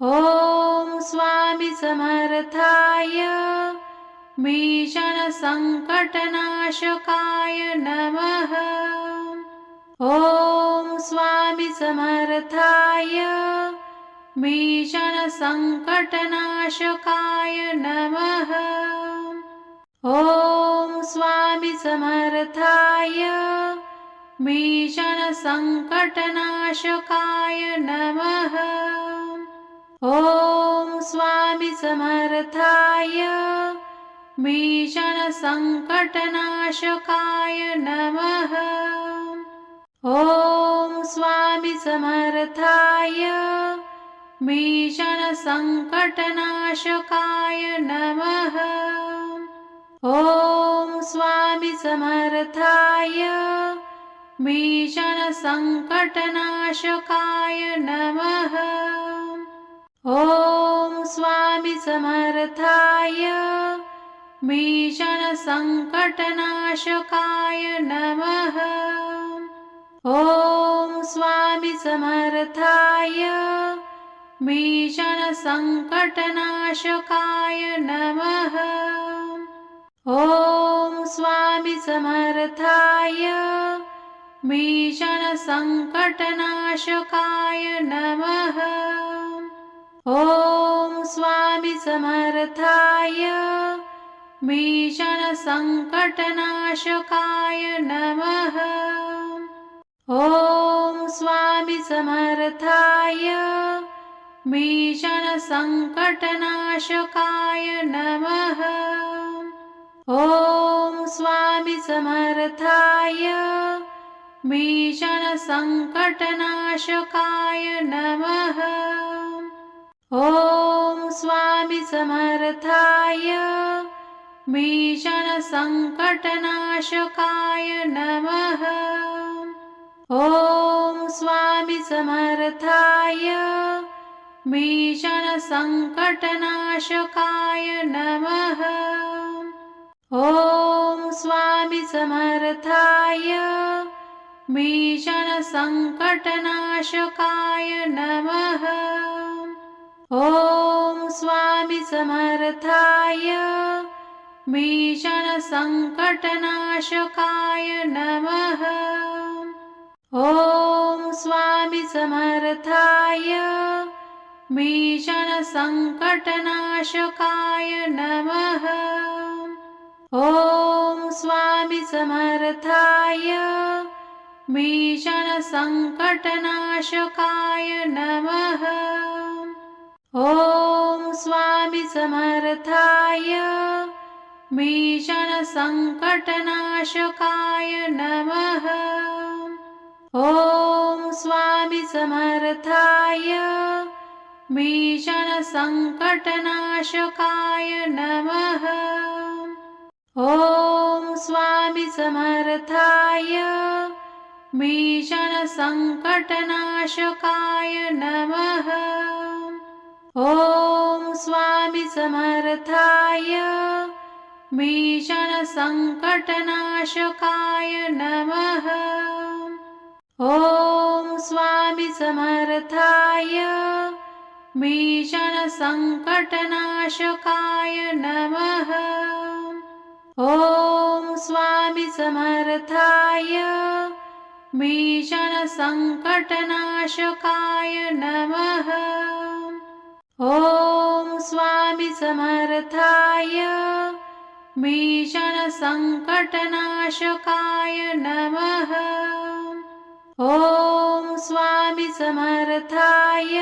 ॐ स्वामी समर्थाय भीषणसङ्कटनाशकाय नमः। ॐ स्वामी समर्थाय भीषणसङ्कटनाशकाय नमः। ॐ स्वामी समर्थाय भीषणसङ्कटनाशकाय नमः ॐ स्वामी समर्थाय भीषणसङ्कटनाशकाय नमः। ॐ स्वामी समर्थाय भीषणसङ्कटनाशकाय नमः। ॐ स्वामी समर्थाय भीषणसङ्कटनाशकाय नमः ॐ स्वामी समर्थाय भीषणसङ्कटनाशकाय नमः। ॐ स्वामी समर्थाय भीषणसङ्कटनाशकाय नमः। ॐ स्वामी समर्थाय भीषणसङ्कटनाशकाय नमः ॐ स्वामी समर्थाय भीषणसङ्कटनाशकाय नमः। ॐ स्वामी समर्थाय भीषणसङ्कटनाशकाय नमः। ॐ स्वामी समर्थाय भीषणसङ्कटनाशकाय नमः ॐ स्वामी समर्थाय भीषणसङ्कटनाशकाय नमः। ॐ स्वामी समर्थाय भीषणसङ्कटनाशकाय नमः। ॐ स्वामी समर्थाय भीषणसङ्कटनाशकाय नमः ॐ स्वामी समर्थाय भीषणसङ्कटनाशकाय नमः। ॐ स्वामी समर्थाय भीषणसङ्कटनाशकाय नमः। ॐ स्वामी समर्थाय भीषणसङ्कटनाशकाय नमः ॐ स्वामी समर्थाय भीषणसङ्कटनाशकाय नमः। ॐ स्वामी समर्थाय भीषणसङ्कटनाशकाय नमः। ॐ स्वामी समर्थाय भीषणसङ्कटनाशकाय नमः ॐ स्वामी समर्थाय भीषणसङ्कटनाशकाय नमः। ॐ स्वामी समर्थाय भीषणसङ्कटनाशकाय नमः। ॐ स्वामी समर्थाय भीषणसङ्कटनाशकाय नमः ॐ स्वामी समर्थाय भीषणसङ्कटनाशकाय नमः। ॐ स्वामी समर्थाय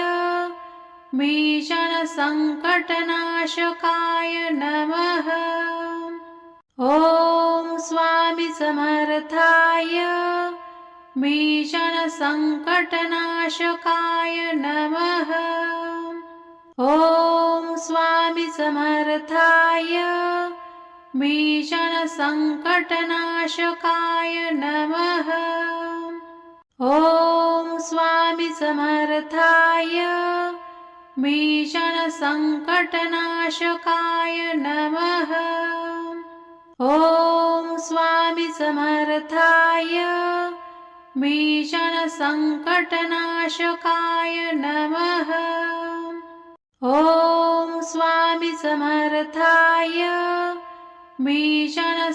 भीषणसङ्कटनाशकाय नमः। ॐ स्वामी समर्थाय भीषणसङ्कटनाशकाय नमः ॐ स्वामी समर्थाय भीषणसङ्कटनाशकाय नमः। ॐ स्वामी समर्थाय भीषणसङ्कटनाशकाय नमः। ॐ स्वामी समर्थाय भीषणसङ्कटनाशकाय नमः ॐ स्वामी समर्थाय मीषण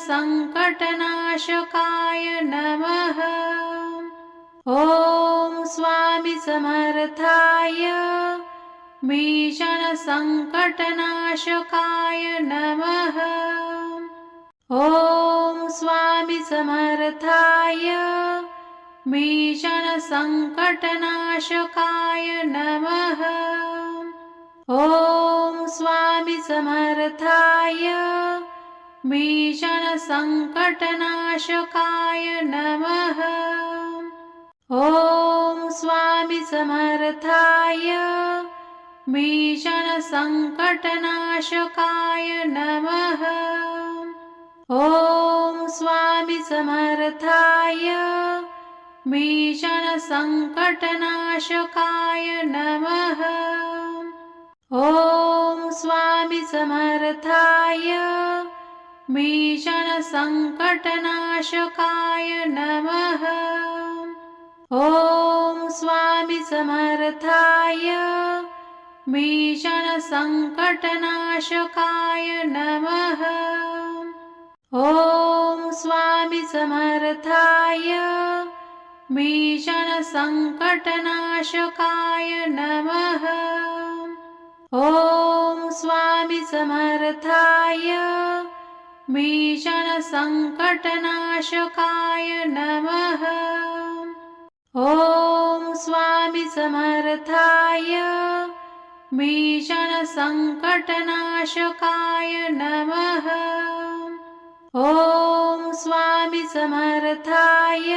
नमः। ॐ स्वामी समर्थाय मीषण नमः। ॐ स्वामी समर्थाय मीषणसंकटनाशकाय नमः। ॐ स्वामी समर्थाय भीषणसङ्कटनाशकाय नमः। ॐ स्वामी समर्थाय भीषणसङ्कटनाशकाय नमः। ॐ स्वामी समर्थाय भीषणसङ्कटनाशकाय नमः ॐ स्वामी समर्थाय भीषणसङ्कटनाशकाय नमः। ॐ स्वामी समर्थाय भीषणसङ्कटनाशकाय नमः। ॐ स्वामी समर्थाय भीषणसङ्कटनाशकाय नमः ॐ स्वामी समर्थाय भीषणसङ्कटनाशकाय नमः। ॐ स्वामी समर्थाय भीषणसङ्कटनाशकाय नमः। ॐ स्वामी समर्थाय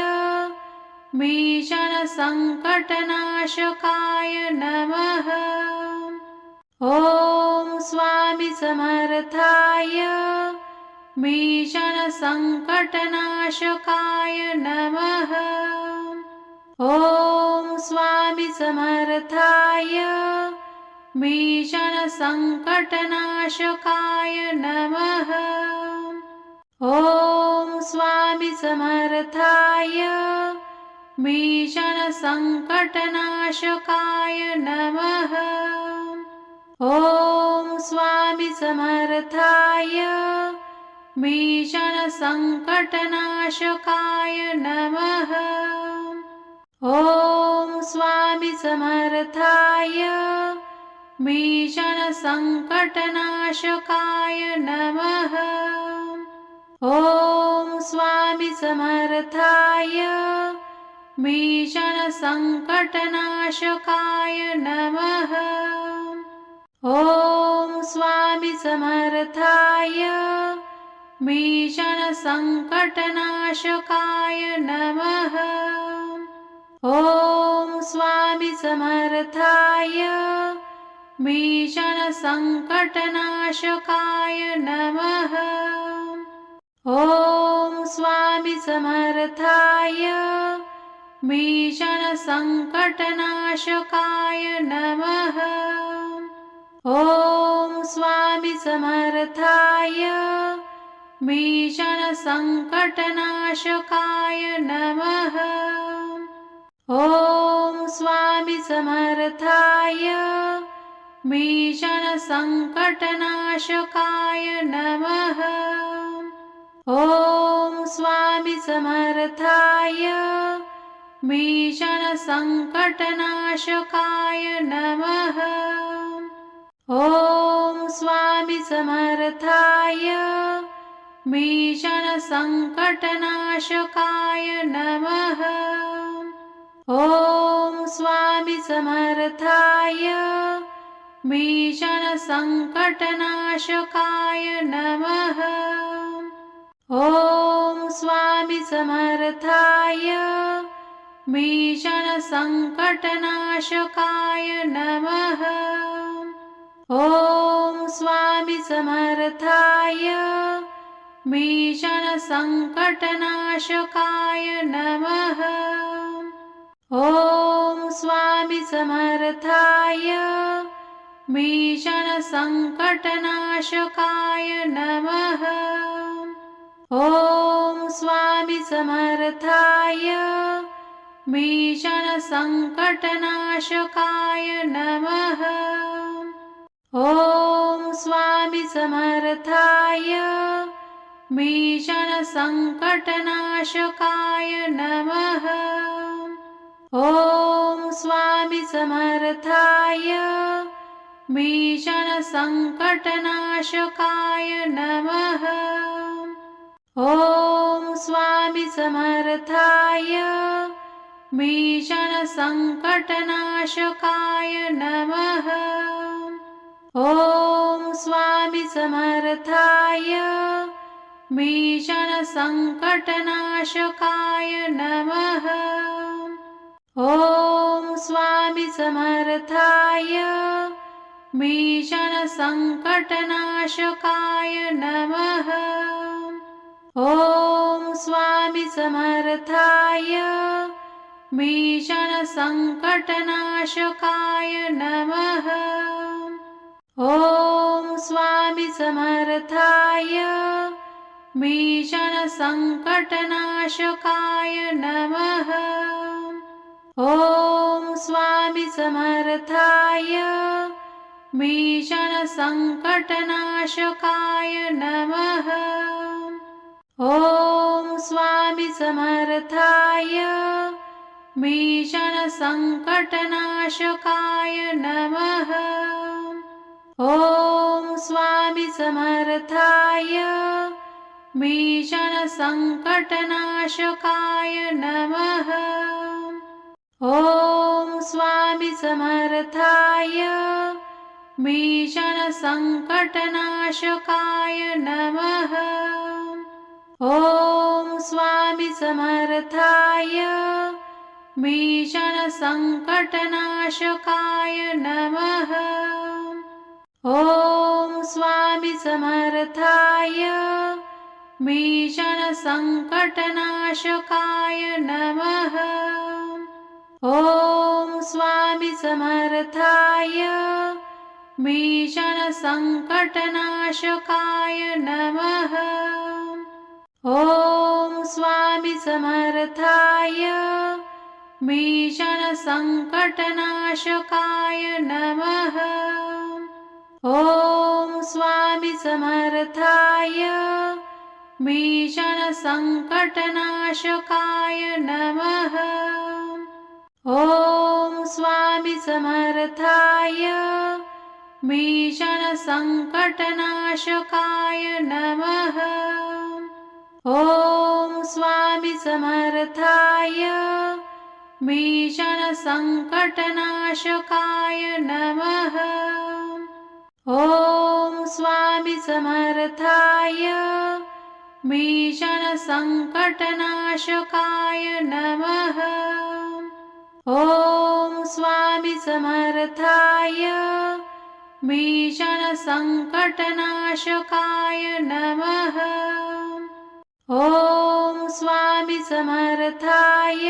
भीषणसङ्कटनाशकाय नमः ॐ स्वामी समर्थाय भीषणसङ्कटनाशकाय नमः। ॐ स्वामी समर्थाय भीषणसङ्कटनाशकाय नमः। ॐ स्वामी समर्थाय भीषणसङ्कटनाशकाय नमः ॐ स्वामी समर्थाय भीषणसङ्कटनाशकाय नमः। ॐ स्वामी समर्थाय भीषणसङ्कटनाशकाय नमः। ॐ स्वामी समर्थाय भीषणसङ्कटनाशकाय नमः ॐ स्वामी समर्थाय भीषणसङ्कटनाशकाय नमः। ॐ स्वामी समर्थाय भीषणसङ्कटनाशकाय नमः। ॐ स्वामी समर्थाय भीषणसङ्कटनाशकाय नमः ॐ स्वामी समर्थाय भीषणसङ्कटनाशकाय नमः। ॐ स्वामी समर्थाय भीषणसङ्कटनाशकाय नमः। ॐ स्वामी समर्थाय भीषणसङ्कटनाशकाय नमः ॐ स्वामी समर्थाय भीषणसङ्कटनाशकाय नमः। ॐ स्वामी समर्थाय भीषणसङ्कटनाशकाय नमः। ॐ स्वामी समर्थाय भीषणसङ्कटनाशकाय नमः ॐ स्वामी समर्थाय भीषणसङ्कटनाशकाय नमः। ॐ स्वामी समर्थाय भीषणसङ्कटनाशकाय नमः। ॐ स्वामी समर्थाय भीषणसङ्कटनाशकाय नमः ॐ स्वामी समर्थाय भीषणसङ्कटनाशकाय नमः। ॐ स्वामी समर्थाय भीषणसङ्कटनाशकाय नमः। ॐ स्वामी समर्थाय भीषणसङ्कटनाशकाय नमः ॐ स्वामी समर्थाय भीषणसङ्कटनाशकाय नमः। ॐ स्वामी समर्थाय भीषणसङ्कटनाशकाय नमः। ॐ स्वामी समर्थाय भीषणसङ्कटनाशकाय नमः ॐ स्वामी समर्थाय भीषणसङ्कटनाशकाय नमः। ॐ स्वामी समर्थाय भीषणसङ्कटनाशकाय नमः। ॐ स्वामी समर्थाय भीषणसङ्कटनाशकाय नमः स्वामी समर्थाय भीषणसङ्कटनाशकाय नमः। ॐ स्वामी समर्थाय भीषणसङ्कटनाशकाय नमः। ॐ स्वामी समर्थाय भीषणसङ्कटनाशकाय नमः। ॐ स्वामिसमर्थाय भीषणसङ्कटनाशकाय नमः। ॐ स्वामिसमर्थाय भीषणसङ्कटनाशकाय नमः। ॐ स्वामिसमर्थाय भीषणसङ्कटनाशकाय नमः। ॐ स्वामी समर्थाय भीषणसङ्कटनाशकाय नमः। ॐ स्वामी समर्थाय भीषणसङ्कटनाशकाय नमः। ॐ स्वामी समर्थाय भीषणसङ्कटनाशकाय नमः ॐ स्वामी समर्थाय भीषणसङ्कटनाशकाय नमः। ॐ स्वामी समर्थाय भीषणसङ्कटनाशकाय नमः। ॐ स्वामी समर्थाय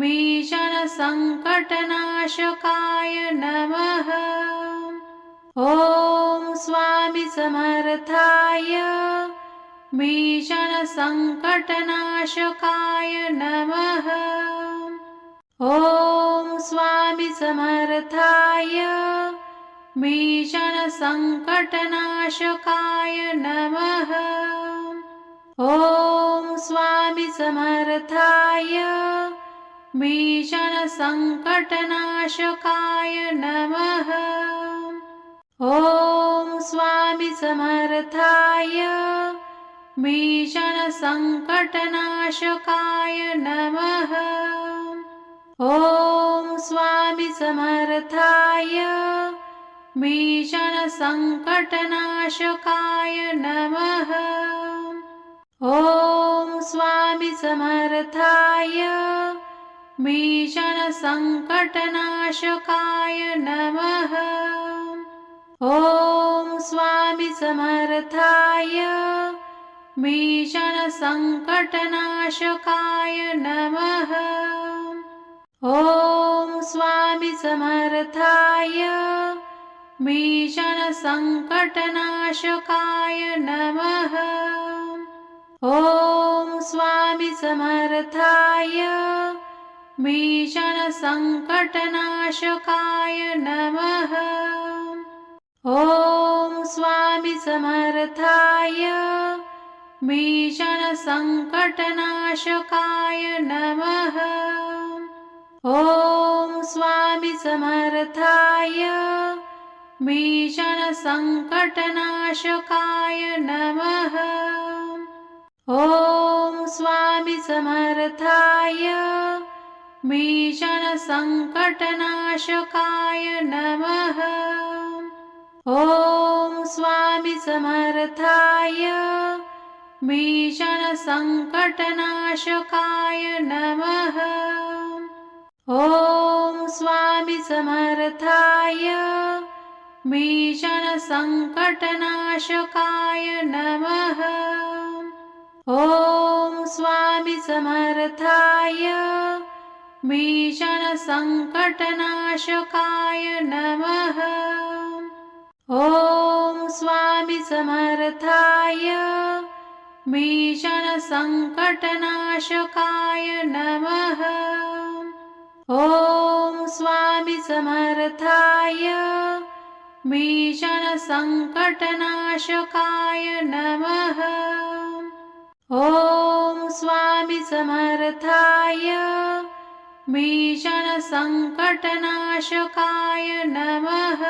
भीषणसङ्कटनाशकाय नमः ॐ स्वामी समर्थाय भीषणसङ्कटनाशकाय नमः। ॐ स्वामी समर्थाय भीषणसङ्कटनाशकाय नमः। ॐ स्वामी समर्थाय भीषणसङ्कटनाशकाय नमः ॐ स्वामी समर्थाय भीषणसङ्कटनाशकाय नमः। ॐ स्वामी समर्थाय भीषणसङ्कटनाशकाय नमः। ॐ स्वामी समर्थाय भीषणसङ्कटनाशकाय नमः ॐ स्वामी समर्थाय भीषणसङ्कटनाशकाय नमः। ॐ स्वामी समर्थाय भीषणसङ्कटनाशकाय नमः। ॐ स्वामी समर्थाय भीषणसङ्कटनाशकाय नमः ॐ स्वा समर्थाय भीषणसङ्कटनाशकाय नमः। ॐ स्वामी समर्थाय भीषणसङ्कटनाशकाय नमः। ॐ स्वामी समर्थाय भीषणसङ्कटनाशकाय नमः ॐ स्वामी समर्थाय भीषणसङ्कटनाशकाय नमः। ॐ स्वामी समर्थाय भीषणसङ्कटनाशकाय नमः। ॐ स्वामी समर्थाय भीषणसङ्कटनाशकाय नमः ॐ स्वामी समर्थाय भीषणसङ्कटनाशकाय नमः। ॐ स्वामी समर्थाय भीषणसङ्कटनाशकाय नमः। ॐ स्वामी समर्थाय भीषणसङ्कटनाशकाय नमः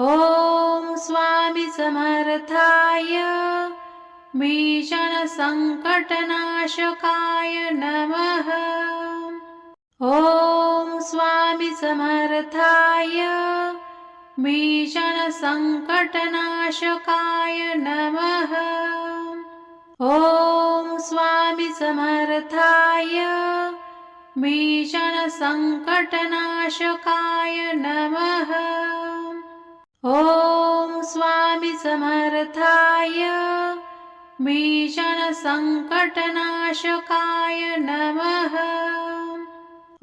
ॐ स्वामी समर्थाय भीषणसङ्कटनाशकाय नमः। ॐ स्वामी समर्थाय भीषणसङ्कटनाशकाय नमः। ॐ स्वामी समर्थाय भीषणसङ्कटनाशकाय नमः ॐ स्वामी समर्थाय भीषणसङ्कटनाशकाय नमः।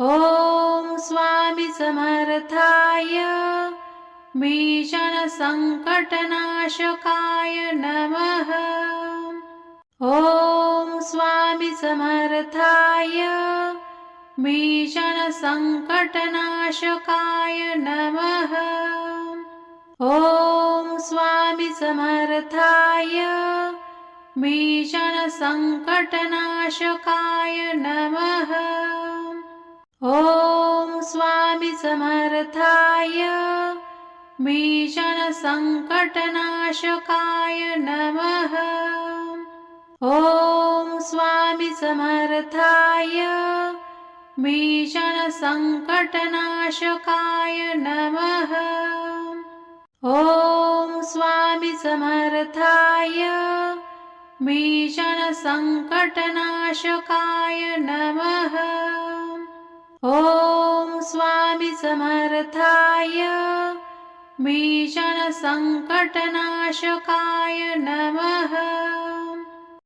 ॐ स्वामी समर्थाय भीषणसङ्कटनाशकाय नमः। ॐ स्वामी समर्थाय भीषणसङ्कटनाशकाय नमः ॐ स्वामी समर्थाय भीषणसङ्कटनाशकाय नमः। ॐ स्वामी समर्थाय भीषणसङ्कटनाशकाय नमः। ॐ स्वामी समर्थाय भीषणसङ्कटनाशकाय नमः ॐ स्वामी समर्थाय भीषणसङ्कटनाशकाय नमः। ॐ स्वामी समर्थाय भीषणसङ्कटनाशकाय नमः